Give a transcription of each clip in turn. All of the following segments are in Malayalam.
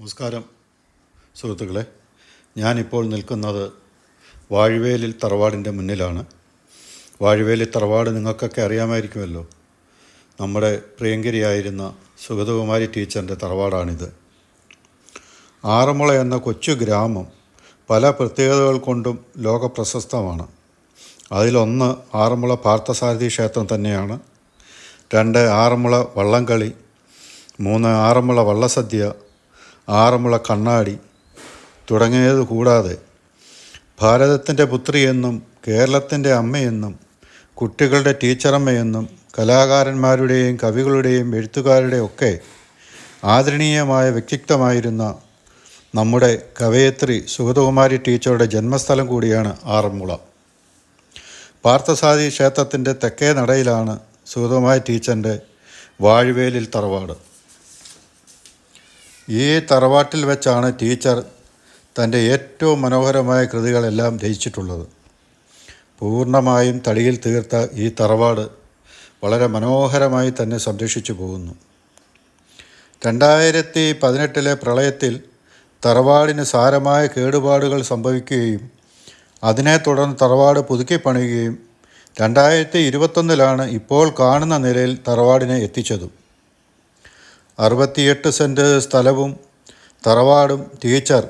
നമസ്കാരം സുഹൃത്തുക്കളെ. ഞാനിപ്പോൾ നിൽക്കുന്നത് വാഴവേലിൽ തറവാടിന്റെ മുന്നിലാണ്. വാഴവേലി തറവാട് നിങ്ങൾക്കൊക്കെ അറിയാമായിരിക്കുമല്ലോ. നമ്മുടെ പ്രിയങ്കരിയായിരുന്ന സുഗതകുമാരി ടീച്ചറിന്റെ തറവാടാണിത്. ആറന്മുള എന്ന കൊച്ചു ഗ്രാമം പല പ്രത്യേകതകൾ കൊണ്ടും ലോകപ്രശസ്തമാണ്. അതിലൊന്ന് ആറന്മുള പാർത്ഥസാരഥി ക്ഷേത്രം തന്നെയാണ്. രണ്ട് ആറന്മുള വള്ളംകളി മൂന്ന് ആറന്മുള വള്ളസദ്യ ആറന്മുള കണ്ണാടി തുടങ്ങിയത് കൂടാതെ ഭാരതത്തിന്റെ പുത്രിയെന്നും കേരളത്തിന്റെ അമ്മയെന്നും കുട്ടികളുടെ ടീച്ചറമ്മയെന്നും കലാകാരന്മാരുടെയും കവികളുടെയും എഴുത്തുകാരുടെയും ഒക്കെ ആദരണീയമായ വ്യക്തിത്വമായിരുന്ന നമ്മുടെ കവയത്രി സുഗതകുമാരി ടീച്ചറുടെ ജന്മസ്ഥലം കൂടിയാണ് ആറന്മുള. പാർത്ഥസാരി ക്ഷേത്രത്തിന്റെ തെക്കേ നടയിലാണ് സുഗതകുമാരി ടീച്ചറിന്റെ വാഴുവേലിൽ തറവാട്. ഈ തറവാട്ടിൽ വെച്ചാണ് ടീച്ചർ തന്റെ ഏറ്റവും മനോഹരമായ കൃതികളെല്ലാം രചിച്ചിട്ടുള്ളത്. പൂർണമായും തടിയിൽ തീർത്ത ഈ തറവാട് വളരെ മനോഹരമായി തന്നെ സംരക്ഷിച്ചു പോകുന്നു. രണ്ടായിരത്തി പതിനെട്ടിലെ പ്രളയത്തിൽ തറവാടിന് സാരമായ കേടുപാടുകൾ സംഭവിക്കുകയും അതിനെ തുടർന്ന് തറവാട് പുതുക്കി പണിയുകയും രണ്ടായിരത്തി ഇരുപത്തൊന്നിലാണ് ഇപ്പോൾ കാണുന്ന നിലയിൽ തറവാടിനെ എത്തിച്ചതും. അറുപത്തിയെട്ട് സെന്റ് സ്ഥലവും തറവാടും ടീച്ചർ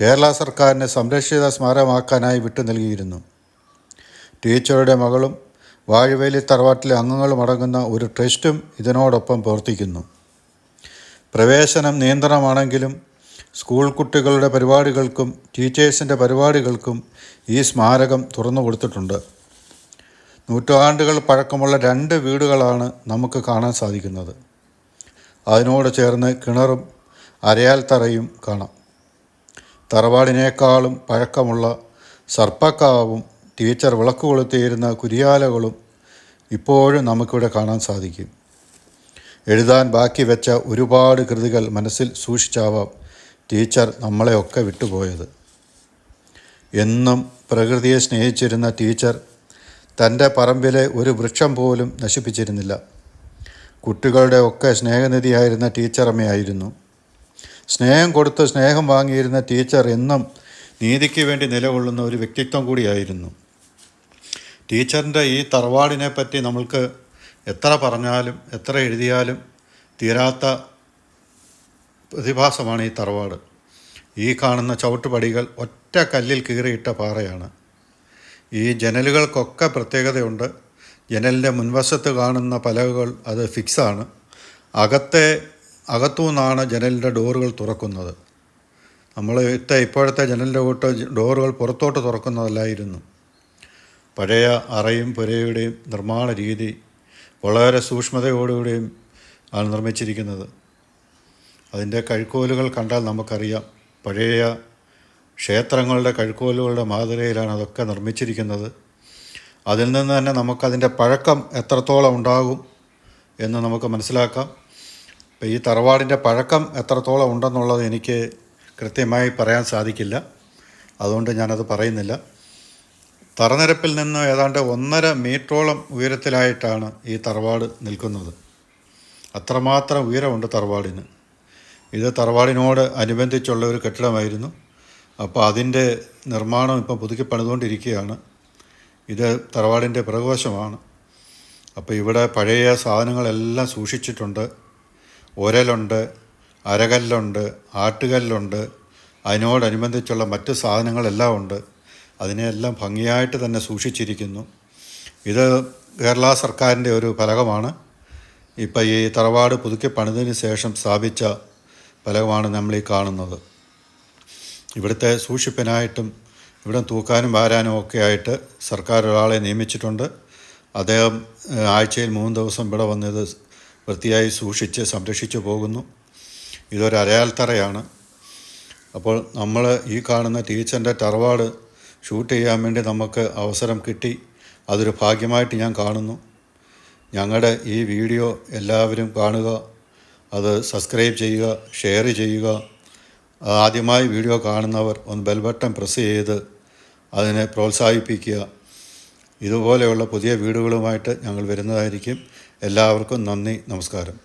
കേരള സർക്കാരിന് സംരക്ഷിത സ്മാരകമാക്കാനായി വിട്ടു നൽകിയിരുന്നു. ടീച്ചറുടെ മകളും വാഴവേലി തറവാട്ടിലെ അംഗങ്ങളും അടങ്ങുന്ന ഒരു ട്രസ്റ്റും ഇതിനോടൊപ്പം പ്രവർത്തിക്കുന്നു. പ്രവേശനം നിയന്ത്രണമാണെങ്കിലും സ്കൂൾ കുട്ടികളുടെ പരിപാടികൾക്കും ടീച്ചേഴ്സിന്റെ പരിപാടികൾക്കും ഈ സ്മാരകം തുറന്നു കൊടുത്തിട്ടുണ്ട്. നൂറ്റാണ്ടുകൾ പഴക്കമുള്ള രണ്ട് വീടുകളാണ് നമുക്ക് കാണാൻ സാധിക്കുന്നത്. അതിനോട് ചേർന്ന് കിണറും അരയാൽ തറയും കാണാം. തറവാടിനേക്കാളും പഴക്കമുള്ള സർപ്പക്കാവും ടീച്ചർ വിളക്ക് കൊളുത്തിയിരുന്ന കുരിയാലകളും ഇപ്പോഴും നമുക്കിവിടെ കാണാൻ സാധിക്കും. എഴുതാൻ ബാക്കി വെച്ച ഒരുപാട് കൃതികൾ മനസ്സിൽ സൂക്ഷിച്ചാവാം ടീച്ചർ നമ്മളെയൊക്കെ വിട്ടുപോയത്. എന്നും പ്രകൃതിയെ സ്നേഹിച്ചിരുന്ന ടീച്ചർ തന്റെ പറമ്പിലെ ഒരു വൃക്ഷം പോലും നശിപ്പിച്ചിരുന്നില്ല. കുട്ടികളുടെ ഒക്കെ സ്നേഹനിധിയായിരുന്ന ടീച്ചറമ്മയായിരുന്നു സ്നേഹം കൊടുത്ത് സ്നേഹം വാങ്ങിയിരുന്ന ടീച്ചർ എന്നും നീതിക്ക് വേണ്ടി നിലകൊള്ളുന്ന ഒരു വ്യക്തിത്വം കൂടിയായിരുന്നു. ടീച്ചറിന്റെ ഈ തറവാടിനെ പറ്റി നമ്മൾക്ക് എത്ര പറഞ്ഞാലും എത്ര എഴുതിയാലും തീരാത്ത പ്രതിഭാസമാണ് ഈ തറവാട്. ഈ കാണുന്ന ചവിട്ടുപടികൾ ഒറ്റ കല്ലിൽ കീറിയിട്ട പാറയാണ്. ഈ ജനലുകൾക്കൊക്കെ പ്രത്യേകതയുണ്ട്. ജനലിന്റെ മുൻവശത്ത് കാണുന്ന പലകകൾ അത് ഫിക്സാണ്. അകത്തെ അകത്തു നിന്നാണ് ജനലിന്റെ ഡോറുകൾ തുറക്കുന്നത്. നമ്മൾ ഇത്തെ ഇപ്പോഴത്തെ ജനലിന്റെ കൂട്ട് ഡോറുകൾ പുറത്തോട്ട് തുറക്കുന്നതല്ലായിരുന്നു. പഴയ അറയും പുരയുടെയും നിർമ്മാണ രീതി വളരെ സൂക്ഷ്മതയോടുകൂടിയും ആണ് നിർമ്മിച്ചിരിക്കുന്നത്. അതിന്റെ കഴുക്കോലുകൾ കണ്ടാൽ നമുക്കറിയാം. പഴയ ക്ഷേത്രങ്ങളുടെ കഴുക്കോലുകളുടെ മാതൃകയിലാണ് അതൊക്കെ നിർമ്മിച്ചിരിക്കുന്നത്. അതിൽ നിന്ന് തന്നെ നമുക്കതിന്റെ പഴക്കം എത്രത്തോളം ഉണ്ടാകും എന്ന് നമുക്ക് മനസ്സിലാക്കാം. ഈ തറവാടിന്റെ പഴക്കം എത്രത്തോളം ഉണ്ടെന്നുള്ളത് എനിക്ക് കൃത്യമായി പറയാൻ സാധിക്കില്ല. അതുകൊണ്ട് ഞാനത് പറയുന്നില്ല. തറനിരപ്പിൽ നിന്ന് ഏതാണ്ട് ഒന്നര മീറ്ററോളം ഉയരത്തിലായിട്ടാണ് ഈ തറവാട് നിൽക്കുന്നത്. അത്രമാത്രം ഉയരമുണ്ട് തറവാടിന്. ഇത് തറവാടിനോട് അനുബന്ധിച്ചുള്ള ഒരു കെട്ടിടമായിരുന്നു. അപ്പോൾ അതിന്റെ നിർമ്മാണം ഇപ്പം പുതുക്കി പണിതുകൊണ്ടിരിക്കുകയാണ് ഇത് തറവാടിന്റെ പിറകുവശമാണ്. അപ്പോൾ ഇവിടെ പഴയ സാധനങ്ങളെല്ലാം സൂക്ഷിച്ചിട്ടുണ്ട്. ഒരലുണ്ട് അരകല്ലുണ്ട് ആട്ടുകല്ലുണ്ട്. അതിനോടനുബന്ധിച്ചുള്ള മറ്റ് സാധനങ്ങളെല്ലാം ഉണ്ട്. അതിനെയെല്ലാം ഭംഗിയായിട്ട് തന്നെ സൂക്ഷിച്ചിരിക്കുന്നു. ഇത് കേരള സർക്കാരിന്റെ ഒരു ഫലകമാണ്. ഇപ്പം ഈ തറവാട് പുതുക്കി പണിതിന് ശേഷം സ്ഥാപിച്ച ഫലകമാണ് നമ്മൾ ഈ കാണുന്നത്. ഇവിടുത്തെ സൂക്ഷിപ്പിനായിട്ടും ഇവിടെ തൂക്കാനും വാരാനും ഒക്കെ ആയിട്ട് സർക്കാർ ഒരാളെ നിയമിച്ചിട്ടുണ്ട്. അദ്ദേഹം ആഴ്ചയിൽ മൂന്ന് ദിവസം ഇവിടെ വന്നത് വൃത്തിയായി സൂക്ഷിച്ച് സംരക്ഷിച്ചു പോകുന്നു. ഇതൊരു അരയാൽത്തറയാണ്. അപ്പോൾ നമ്മൾ ഈ കാണുന്ന ടീച്ചറിന്റെ തറവാട് ഷൂട്ട് ചെയ്യാൻ വേണ്ടി നമുക്ക് അവസരം കിട്ടി. അതൊരു ഭാഗ്യമായിട്ട് ഞാൻ കാണുന്നു. ഞങ്ങളുടെ ഈ വീഡിയോ എല്ലാവരും കാണുക അത് സബ്സ്ക്രൈബ് ചെയ്യുക ഷെയർ ചെയ്യുക ആദ്യമായി വീഡിയോ കാണുന്നവർ ഒന്ന് ബെൽ ബട്ടൺ പ്രസ് ചെയ്ത് അതിനെ പ്രോത്സാഹിപ്പിക്കുക. ഇതുപോലെയുള്ള പുതിയ വീടുകളുമായിട്ട് ഞങ്ങൾ വരുന്നതായിരിക്കും. എല്ലാവർക്കും നന്ദി നമസ്കാരം.